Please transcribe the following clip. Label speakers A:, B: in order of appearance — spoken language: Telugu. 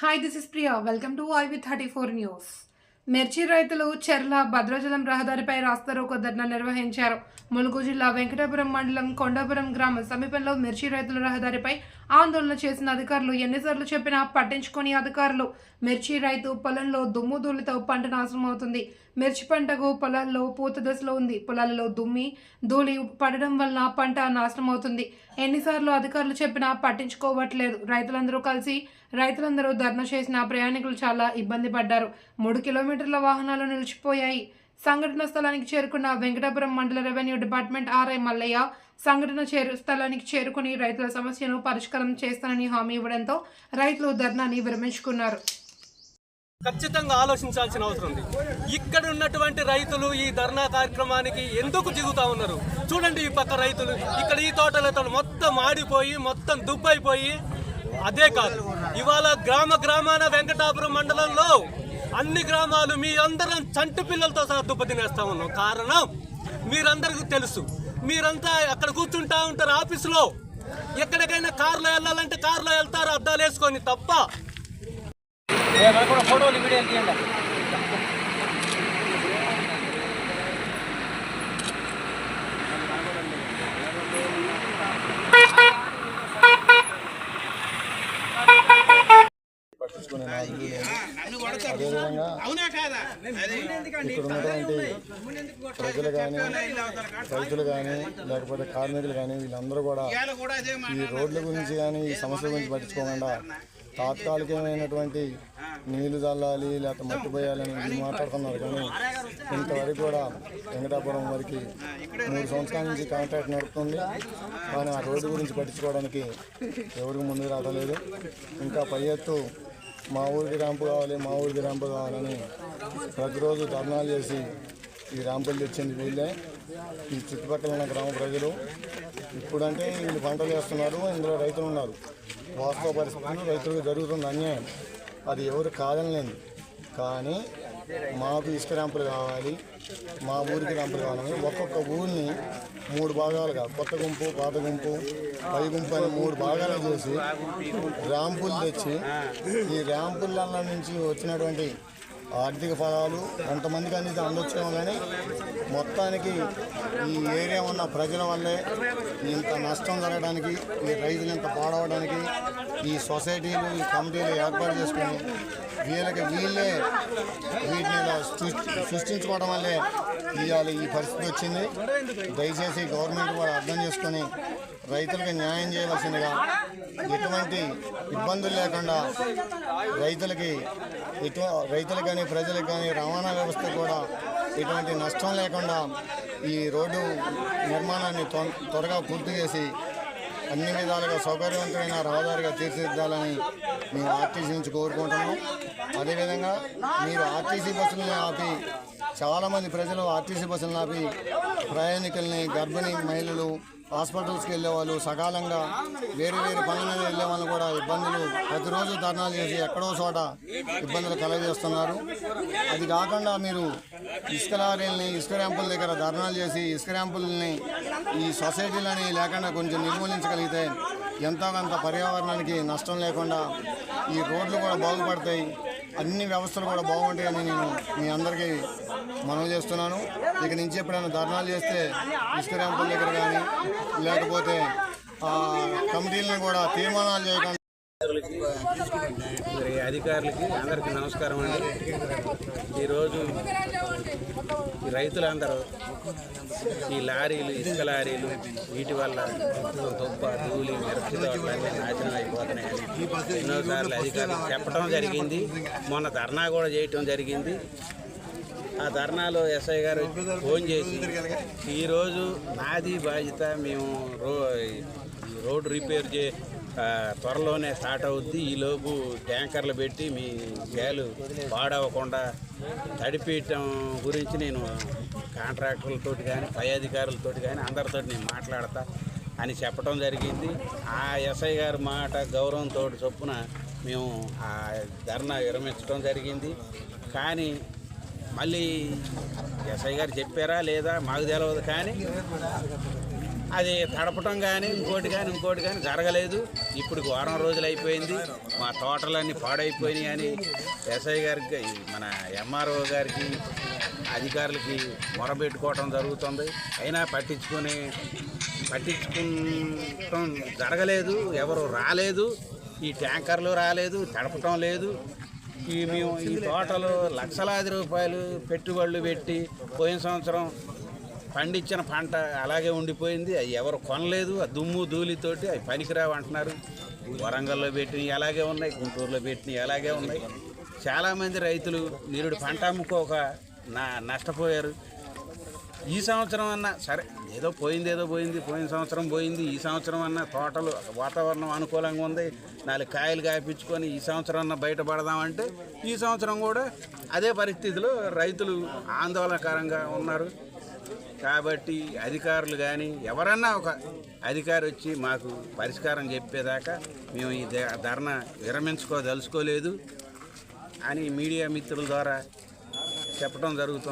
A: Hi this is Priya welcome to I with thirty four news మిర్చి రైతులు చెర్ల భద్రాచలం రహదారిపై రాస్తారోకో ధర్నా నిర్వహించారు. ములుగు జిల్లా వెంకటాపురం మండలం కొండాపురం గ్రామం సమీపంలో మిర్చి రైతుల రహదారిపై ఆందోళన చేసిన అధికారులు ఎన్నిసార్లు చెప్పినా పట్టించుకొని అధికారులు. మిర్చి రైతు పొలంలో దుమ్ము ధూళితో పంట నాశనం అవుతుంది. మిర్చి పంటకు పొలాల్లో పూత దశలో ఉంది. పొలాలలో దుమ్మి ధూళి పడడం వలన పంట నాశనం అవుతుంది ఎన్నిసార్లు అధికారులు చెప్పినా పట్టించుకోవట్లేదు. రైతులందరూ కలిసి రైతులందరూ ధర్నా చేసిన ప్రయాణికులు చాలా ఇబ్బంది పడ్డారు. మూడు కిలోమీటర్ల వాహనాలు నిలిచిపోయాయి. సంఘటన స్థలానికి చేరుకున్న వెంకటాపురం మండల రెవెన్యూ డిపార్ట్మెంట్ ఆర్ఐ మల్లయ్య సంఘటన చేరు స్థలానికి చేరుకుని రైతుల సమస్యను పరిష్కారం చేస్తానని హామీ ఇవ్వడంతో రైతులు ధర్నాని విరమించుకున్నారు.
B: ఖచ్చితంగా ఆలోచించాల్సిన అవసరం ఉంది. ఇక్కడ ఉన్నటువంటి రైతులు ఈ ధర్నా కార్యక్రమానికి ఎందుకు దిగుతా ఉన్నారు? చూడండి ఈ పక్క రైతులు ఇక్కడ ఈ తోటలతో మొత్తం ఆడిపోయి మొత్తం దుబ్బైపోయి అదే కాదు. ఇవాళ గ్రామ గ్రామాన వెంకటాపురం మండలంలో అన్ని గ్రామాలు మీ అందరం చంటి పిల్లలతో సహా దుబ్బ తినేస్తా ఉన్నాం. కారణం మీరందరికీ తెలుసు. మీరంతా అక్కడ కూర్చుంటా ఉంటారు ఆఫీసులో. ఎక్కడికైనా కార్లో వెళ్ళాలంటే కారులో వెళ్తారు అద్దాలు వేసుకొని తప్ప
C: ఫోటోలు నాయకులు తీయండి అదేవిధంగా ఇక్కడ ఉన్నటువంటి ప్రజలు కానీ రైతులు కానీ లేకపోతే కార్మికులు కానీ వీళ్ళందరూ కూడా ఈ రోడ్ల గురించి కానీ ఈ సమస్యల గురించి పట్టించుకోకుండా తాత్కాలికమైనటువంటి నీళ్ళు చల్లాలి లేకపోతే మట్టి పోయాలని మాట్లాడుతున్నారు కానీ ఇంతవరకు కూడా వెంకటాపురం వరకు మూడు సంవత్సరాల నుంచి కాంట్రాక్ట్ నడుపుతుంది. కానీ ఆ రోడ్డు గురించి పట్టించుకోవడానికి ఎవరికి ముందుకు రావట్లేదు. ఇంకా పై ఎత్తు మా ఊరికి ర్యాంపు కావాలి మా ఊరికి ర్యాంపు కావాలని ప్రతిరోజు ధర్నాలు చేసి ఈ ర్యాంపులు తెచ్చింది వీళ్ళే. ఈ చుట్టుపక్కల ఉన్న గ్రామ ప్రజలు ఇప్పుడంటే వీళ్ళు పంటలు వేస్తున్నారు ఇందులో రైతులు ఉన్నారు. వాస్తవ పరిస్థితులు రైతులకు జరుగుతుంది అన్యాయం. అది ఎవరు కాదనలేదు కానీ మాకు ఇసుక ర్యాంపులు కావాలి మా ఊరికి ర్యాంపులు కావాలని ఒక్కొక్క ఊరిని మూడు భాగాలుగా కొత్త గుంపు పాత గుంపు పై గుంపు అని మూడు భాగాలు చేసి ర్యాంపులు తెచ్చి ఈ ర్యాంపుల నుంచి వచ్చినటువంటి ఆర్థిక ఫలాలు కొంతమందికి అనేది అందొచ్చేమో కానీ మొత్తానికి ఈ ఏరియా ఉన్న ప్రజల వల్లే ఇంత నష్టం జరగడానికి ఈ రైతులు ఇంత పాడవడానికి ఈ సొసైటీలు ఈ కమిటీలు ఏర్పాటు చేసుకుని వీళ్ళకి వీళ్ళే వీటిని సృష్టించుకోవడం వల్లే ఇవాళ ఈ పరిస్థితి వచ్చింది. దయచేసి గవర్నమెంట్ కూడా అర్థం చేసుకొని రైతులకు న్యాయం చేయవలసిందిగా ఎటువంటి ఇబ్బందులు లేకుండా రైతులకి ఎటు రైతులకు కానీ ప్రజలకు కానీ రవాణా వ్యవస్థ కూడా ఎటువంటి నష్టం లేకుండా ఈ రోడ్డు నిర్మాణాన్ని త్వరగా పూర్తి చేసి అన్ని విధాలుగా సౌకర్యవంతమైన రహదారిగా తీర్చిదిద్దాలని మేము ఆర్టీసీ నుంచి కోరుకుంటున్నాం. అదేవిధంగా మీరు ఆర్టీసీ బస్సులను ఆపి చాలామంది ప్రజలు ఆర్టీసీ బస్సులు నాపి ప్రయాణికుల్ని గర్భిణీ మహిళలు హాస్పిటల్స్కి వెళ్ళే వాళ్ళు సకాలంగా వేరే వేరే పనుల మీద వెళ్ళే వాళ్ళు కూడా ఇబ్బందులు ప్రతిరోజు ధర్నాలు చేసి ఎక్కడో చోట ఇబ్బందులు కలగజేస్తున్నారు. అది కాకుండా మీరు ఇసుక లారీలని ఇసుక ర్యాంపుల దగ్గర ధర్నాలు చేసి ఇసుక ర్యాంపుల్ని ఈ సొసైటీలని లేకుండా కొంచెం నిర్మూలించగలిగితే ఎంతో కొంత పర్యావరణానికి నష్టం లేకుండా ఈ రోడ్లు కూడా బాగుపడతాయి. అన్ని వ్యవస్థలు కూడా బాగుంటాయని నేను మీ అందరికీ మనవి చేస్తున్నాను. ఇక నుంచి ఎప్పుడైనా ధర్నాలు చేస్తే ఇసుక ర్యాంపుల దగ్గర కానీ లేకపోతే కమిటీలను కూడా తీర్మానాలు చేయకుండా
D: అధికారులకి అందరికీ నమస్కారం అండి. ఈరోజు ఈ రైతులందరూ ఈ లారీలు ఇసుక లారీలు వీటి వల్ల దుబ్బ ధూళి మిరప నాశనం అయిపోతున్నాయని ఎన్నోసార్లు అధికారులు చెప్పడం జరిగింది. మొన్న ధర్నా కూడా చేయటం జరిగింది. ఆ ధర్నాలో ఎస్ఐ గారు ఫోన్ చేసి ఈరోజు నాది బాధ్యత మేము రో రోడ్డు రిపేర్ చే త్వరలోనే స్టార్ట్ అవుద్ది. ఈలోపు ట్యాంకర్లు పెట్టి మీ గ్యాలు పాడవకుండా తడిపేయటం గురించి నేను కాంట్రాక్టర్లతో కానీ పై అధికారులతో కానీ అందరితో నేను మాట్లాడతా అని చెప్పడం జరిగింది. ఆ ఎస్ఐ గారి మాట గౌరవంతో చొప్పున మేము ఆ ధర్నా విరమించడం జరిగింది. కానీ మళ్ళీ ఎస్ఐ గారు చెప్పారా లేదా మాకు తెలియదు కానీ అది తడపటం కానీ ఇంకోటి కానీ ఇంకోటి కానీ జరగలేదు. ఇప్పుడు వారం రోజులు అయిపోయింది. మా తోటలన్నీ పాడైపోయినాయి అని ఎస్ఐ గారికి మన ఎంఆర్ఓ గారికి అధికారులకి మొరబెట్టుకోవటం జరుగుతుంది. అయినా పట్టించుకొని పట్టించుకుంటాం జరగలేదు. ఎవరు రాలేదు. ఈ ట్యాంకర్లు రాలేదు తడపటం లేదు. ఈ మేము ఈ తోటలో లక్షలాది రూపాయలు పెట్టుబడులు పెట్టి పోయిన సంవత్సరం పండించిన పంట అలాగే ఉండిపోయింది. అవి ఎవరు కొనలేదు. ఆ దుమ్ము ధూళితోటి అవి పనికిరావు అంటున్నారు. వరంగల్లో పెట్టినవి అలాగే ఉన్నాయి. గుంటూరులో పెట్టినవి అలాగే ఉన్నాయి. చాలామంది రైతులు నిరుడు పంట అమ్ముకోక నా నష్టపోయారు. ఈ సంవత్సరం అన్నా సరే ఏదో పోయింది ఏదో పోయింది పోయిన సంవత్సరం పోయింది. ఈ సంవత్సరం అన్నా తోటలు వాతావరణం అనుకూలంగా ఉంది. నాలుగు కాయలు కాపించుకొని ఈ సంవత్సరం అన్నా బయటపడదామంటే ఈ సంవత్సరం కూడా అదే పరిస్థితిలో రైతులు ఆందోళనకరంగా ఉన్నారు. కాబట్టి అధికారులు కానీ ఎవరన్నా ఒక అధికారి వచ్చి మాకు పరిష్కారం చెప్పేదాకా మేము ఈ ధ- ధర్నా విరమించుకోదలుచుకోలేదు అని మీడియా మిత్రుల ద్వారా చెప్పడం జరుగుతుంది.